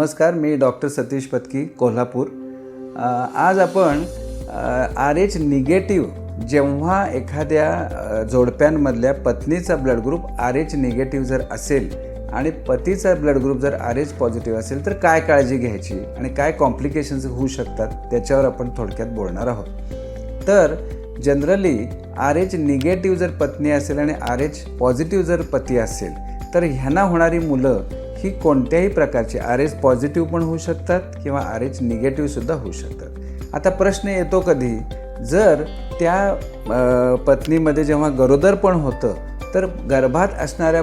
नमस्कार मी डॉक्टर सतीश पत्की कोल्हापूर. आज आपण आर एच निगेटिव्ह जेव्हा एखाद्या जोडप्यांमधल्या पत्नीचा blood group R H negative जर असेल आणि पतीचा ब्लड ग्रुप जर आर एच पॉझिटिव्ह असेल तर काय काळजी घ्यायची आणि काय कॉम्प्लिकेशन्स होऊ शकतात त्याच्यावर आपण थोडक्यात बोलणार आहोत. तर जनरली आर एच निगेटिव्ह जर पत्नी असेल आणि आर एच पॉझिटिव्ह जर पती असेल तर ह्यांना होणारी मुलं ही कोणत्याही प्रकारची आर एच पॉझिटिव्ह पण होऊ शकतात किंवा आर एच निगेटिव्हसुद्धा होऊ शकतात. आता प्रश्न येतो कधी जर त्या पत्नीमध्ये जेव्हा गरोदर पण होतं तर गर्भात असणाऱ्या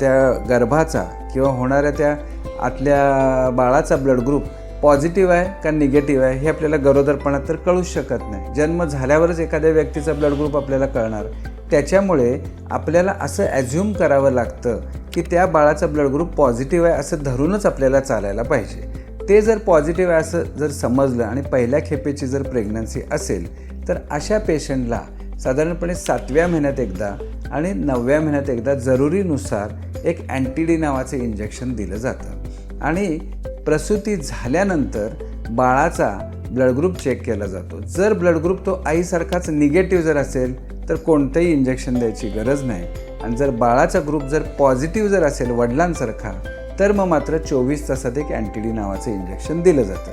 त्या गर्भाचा किंवा होणाऱ्या त्या आतल्या बाळाचा ब्लड ग्रुप पॉझिटिव्ह आहे का निगेटिव्ह आहे हे आपल्याला गरोदरपणात तर कळूच शकत नाही. जन्म झाल्यावरच एखाद्या व्यक्तीचा ब्लड ग्रुप आपल्याला कळणार. त्याच्यामुळे आपल्याला असं ॲझ्युम करावं लागतं की त्या बाळाचा ब्लड ग्रुप पॉझिटिव्ह आहे असं धरूनच आपल्याला चालायला पाहिजे. ते जर पॉझिटिव्ह आहे असं जर समजलं आणि पहिल्या खेपेची जर प्रेग्नन्सी असेल तर अशा पेशंटला साधारणपणे सातव्या महिन्यात एकदा आणि नवव्या महिन्यात एकदा जरुरीनुसार एक अँटी डी नावाचं इंजेक्शन दिलं जातं. आणि प्रसूती झाल्यानंतर बाळाचा ब्लड ग्रुप चेक केला जातो. जर ब्लड ग्रुप तो आईसारखाच निगेटिव्ह जर असेल तर कोणतंही इंजेक्शन द्यायची गरज नाही. आणि जर बाळाचा ग्रुप जर पॉझिटिव्ह जर असेल वडिलांसारखा तर मग मात्र चोवीस तासात एक अँटीडी नावाचं इंजेक्शन दिलं जातं.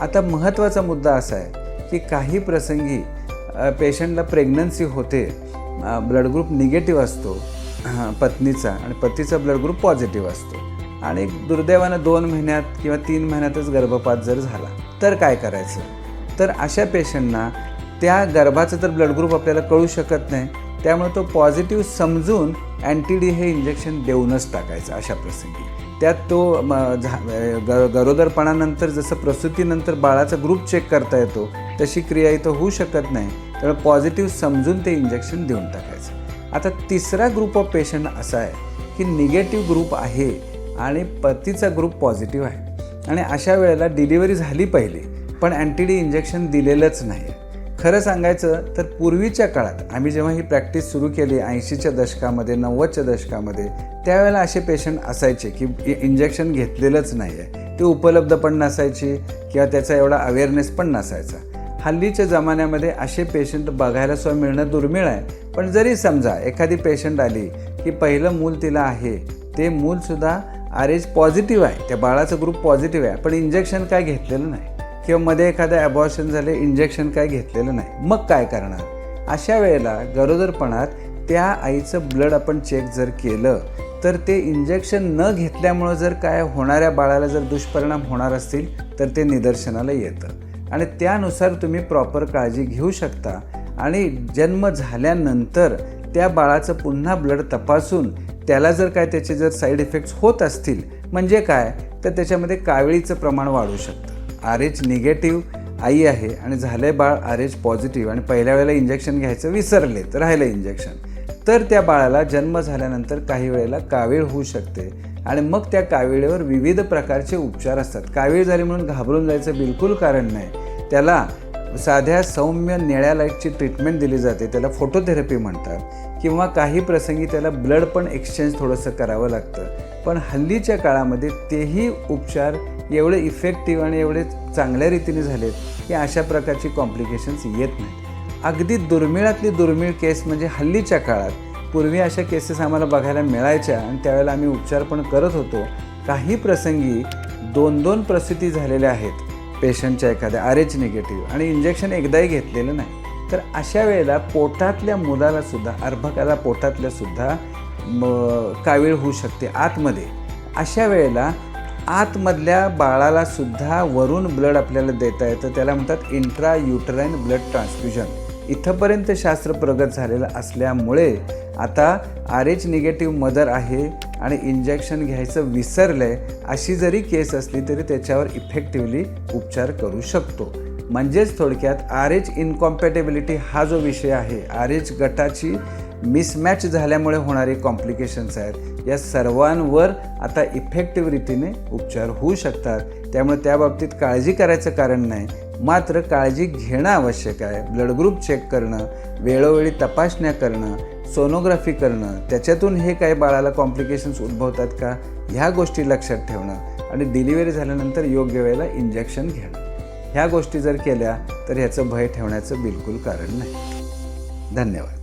आता महत्त्वाचा मुद्दा असा आहे की काही प्रसंगी पेशंटला प्रेग्नन्सी होते ब्लड ग्रुप निगेटिव्ह असतो पत्नीचा आणि पतीचा ब्लड ग्रुप पॉझिटिव्ह असतो. आणि दुर्दैवानं दोन महिन्यात किंवा तीन महिन्यातच गर्भपात जर झाला तर काय करायचं? तर अशा पेशंटना त्या गर्भाचं तर ब्लड ग्रुप आपल्याला कळू शकत नाही. त्यामुळे तो पॉझिटिव्ह समजून अँटी डी हे इंजेक्शन देऊनच टाकायचं अशा प्रसंगी. त्यात तो झा ग गरोदरपणानंतर जसं प्रसूतीनंतर बाळाचा ग्रुप चेक करता येतो तशी क्रिया इथं होऊ शकत नाही. त्यामुळे पॉझिटिव्ह समजून ते इंजेक्शन देऊन टाकायचं. आता तिसरा ग्रुप ऑफ पेशंट असा आहे की निगेटिव्ह ग्रुप आहे आणि पतीचा ग्रुप पॉझिटिव्ह आहे. आणि अशा वेळेला डिलिव्हरी झाली पहिली पण अँटीडी इंजेक्शन दिलेलंच नाही. खरं सांगायचं तर पूर्वीच्या काळात आम्ही जेव्हा ही प्रॅक्टिस सुरू केली ऐंशीच्या दशकामध्ये नव्वदच्या दशकामध्ये त्यावेळेला असे पेशंट असायचे की इंजेक्शन घेतलेलंच नाही आहे ते उपलब्ध पण नसायची किंवा त्याचा एवढा अवेअरनेस पण नसायचा. हल्लीच्या जमान्यामध्ये असे पेशंट बघायला सुद्धा मिळणं दुर्मिळ आहे. पण जरी समजा एखादी पेशंट आली की पहिलं मूल तिला आहे ते मूलसुद्धा आर एच पॉझिटिव्ह आहे. त्या बाळाचं ग्रुप पॉझिटिव्ह आहे. पण इंजेक्शन काय घेतलेलं नाही. किंवा मध्ये एखादं ॲबॉर्शन झाले इंजेक्शन काय घेतलेलं नाही. मग काय करणार? अशा वेळेला गरोदरपणात त्या आईचं ब्लड आपण चेक जर केलं तर ते इंजेक्शन न घेतल्यामुळं जर काय होणाऱ्या बाळाला जर दुष्परिणाम होणार असतील तर ते निदर्शनाला येतं. आणि त्यानुसार तुम्ही प्रॉपर काळजी घेऊ शकता. आणि जन्म झाल्यानंतर त्या बाळाचं पुन्हा ब्लड तपासून त्याला जर काय त्याचे जर साईड इफेक्ट्स होत असतील म्हणजे काय? तर त्याच्यामध्ये काविळीचं प्रमाण वाढू शकतं. आर एच निगेटिव्ह आई आहे आणि झालंय बाळ आर एच पॉझिटिव्ह आणि पहिल्या वेळेला इंजेक्शन घ्यायचं विसरले तर राहिलं इंजेक्शन. तर त्या बाळाला जन्म झाल्यानंतर काही वेळेला कावीळ होऊ शकते आणि मग त्या काविळीवर विविध प्रकारचे उपचार असतात. कावीळ झाली म्हणून घाबरून जायचं बिलकुल कारण नाही. त्याला साध्या सौम्य निळ्या लाईटची ट्रीटमेंट दिली जाते. त्याला फोटोथेरपी म्हणतात किंवा काही प्रसंगी त्याला ब्लड पण एक्सचेंज थोडंसं करावं लागतं. पण हल्लीच्या काळामध्ये तेही उपचार एवढे इफेक्टिव्ह आणि एवढे चांगल्या रीतीने झालेत की अशा प्रकारची कॉम्प्लिकेशन्स येत नाहीत. अगदी दुर्मिळातली दुर्मिळ केस म्हणजे हल्लीच्या काळात पूर्वी अशा केसेस आम्हाला बघायला मिळायच्या आणि त्यावेळेला आम्ही उपचार पण करत होतो. काही प्रसंगी दोन दोन प्रसूती झालेल्या आहेत. पेशंटच्या एखाद्या आर एच निगेटिव्ह आणि इंजेक्शन एकदाही घेतलेलं नाही. तर अशा वेळेला पोटातल्या मुलाला सुद्धा अर्भकाला पोटातल्या सुद्धा म कावीळ होऊ शकते आतमध्ये. अशा वेळेला आतमधल्या बाळाला सुद्धा वरून ब्लड आपल्याला देता येतं. त्याला म्हणतात इंट्रा युटराईन ब्लड ट्रान्सफ्युजन इथंपर्यंत शास्त्र प्रगत झालेलं असल्यामुळे आता आर एच निगेटिव्ह मदर आहे आणि इंजेक्शन घ्यायचं विसरलं आहे अशी जरी केस असली तरी त्याच्यावर इफेक्टिव्हली उपचार करू शकतो. म्हणजेच थोडक्यात आर एच इनकॉम्पॅटेबिलिटी हा जो विषय आहे आर एच गटाची मिसमॅच झाल्यामुळे होणारे कॉम्प्लिकेशन्स आहेत. या सर्वांवर आता इफेक्टिव्ह रीतीने उपचार होऊ शकतात. त्यामुळे त्या बाबतीत काळजी करायचं कारण नाही. मात्र काळजी घेणं आवश्यक आहे. ब्लड ग्रुप चेक करणं वेळोवेळी तपासण्या करणं सोनोग्राफी करणं त्याच्यातून हे काय बाळाला कॉम्प्लिकेशन्स उद्भवतात का? ह्या गोष्टी लक्षात ठेवणं आणि डिलिव्हरी झाल्यानंतर योग्य वेळेला इंजेक्शन घेणं. ह्या गोष्टी जर केल्या तर ह्याचं भय ठेवण्याचं बिलकुल कारण नाही. धन्यवाद.